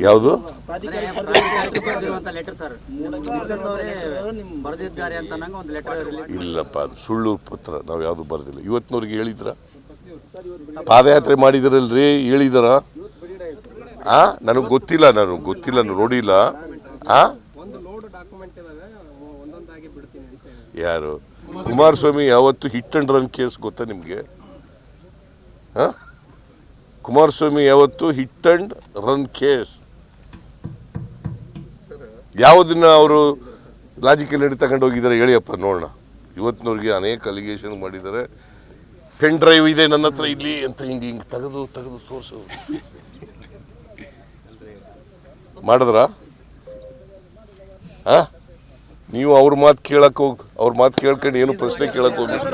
ಯಾವುದು? ಇಲ್ಲಪ್ಪ ಅದು ಸುಳ್ಳು ಪತ್ರ ನಾವು ಯಾವುದು ಬರೆದಿಲ್ಲ. ಇವತ್ತಿನವ್ರಿಗೆ ಹೇಳಿದ್ರ? ಪಾದಯಾತ್ರೆ ಮಾಡಿದ್ರಲ್ರಿ ಹೇಳಿದಾರ? ಆ ನನಗೆ ಗೊತ್ತಿಲ್ಲ ನಾನು ಗೊತ್ತಿಲ್ಲ ನೋಡಿಲ್ಲ. ಆ? ಯಾರು? ಕುಮಾರಸ್ವಾಮಿ ಯಾವತ್ತು ಹಿಟ್ ಅಂಡ್ ರನ್ ಕೇಸ್ ಗೊತ್ತಾ ನಿಮಗೆ? ಕುಮಾರಸ್ವಾಮಿ ಯಾವತ್ತು ಹಿಟ್ ಅಂಡ್ ರನ್ ಕೇಸ್ ಯಾವುದನ್ನ ಅವರು ಲಾಜಿಕಲ್ ನಡಿ ತಗೊಂಡು ಹೋಗಿದ್ದಾರೆ ಹೇಳಿಯಪ್ಪ ನೋಡೋಣ. ಇವತ್ತಿನವ್ರಿಗೆ ಅನೇಕ ಅಲಿಗೇಷನ್ ಮಾಡಿದ್ದಾರೆ. ಪೆನ್ ಡ್ರೈವ್ ಇದೆ ನನ್ನ ಹತ್ರ ಇಲ್ಲಿ ಅಂತ ಹಿಂಗೆ ಹಿಂಗೆ ತೆಗೆದು ತೆಗೆದು ತೋರಿಸು. ಮಾಡಿದ್ರಾ? ಆ ನೀವು ಅವ್ರ ಮಾತು ಕೇಳಕ್ ಹೋಗಿ ಅವ್ರ ಮಾತು ಕೇಳ್ಕೊಂಡು ಏನು ಪ್ರಶ್ನೆ ಕೇಳಕ್ಕೆ ಹೋಗ್ಬೇಕು